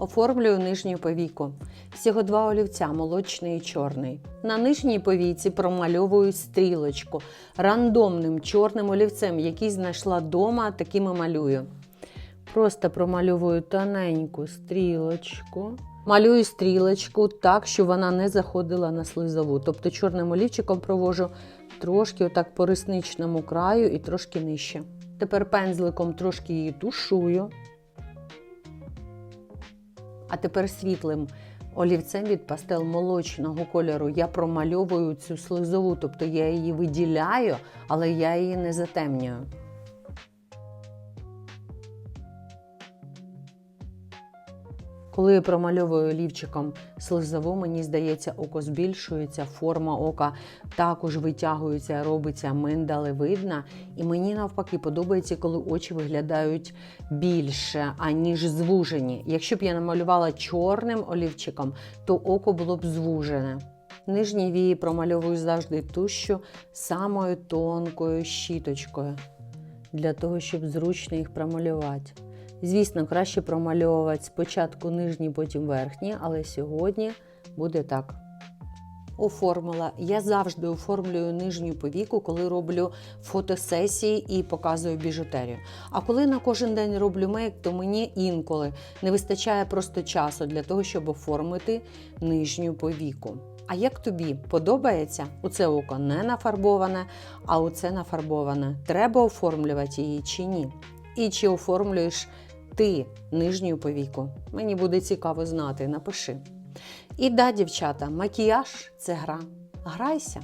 Оформлюю нижню повіку. Всього два олівця, молочний і чорний. На нижній повійці промальовую стрілочку рандомним чорним олівцем, який знайшла вдома, таким і малюю. Просто промальовую тоненьку стрілочку. Малюю стрілочку так, щоб вона не заходила на слизову. Тобто чорним олівчиком провожу трошки отак по ресничному краю і трошки нижче. Тепер пензликом трошки її тушую. А тепер світлим олівцем від пастел молочного кольору я промальовую цю слизову, тобто я її виділяю, але я її не затемнюю. Коли я промальовую олівчиком слизову, мені здається, око збільшується, форма ока також витягується, робиться миндалевидна. І мені навпаки подобається, коли очі виглядають більше, аніж звужені. Якщо б я намалювала чорним олівчиком, то око було б звужене. Нижні вії промальовую завжди тущу самою тонкою щіточкою для того, щоб зручно їх промалювати. Звісно, краще промальовувати спочатку нижні, потім верхні, але сьогодні буде так. Оформила. Я завжди оформлюю нижню повіку, коли роблю фотосесії і показую біжутерію. А коли на кожен день роблю мейк, то мені інколи не вистачає просто часу для того, щоб оформити нижню повіку. А як тобі подобається? Оце око не нафарбоване, а оце нафарбоване. Треба оформлювати її чи ні? І чи оформлюєш ти нижньою повіку? Мені буде цікаво знати, напиши. І да, дівчата, макіяж це гра. Грайся.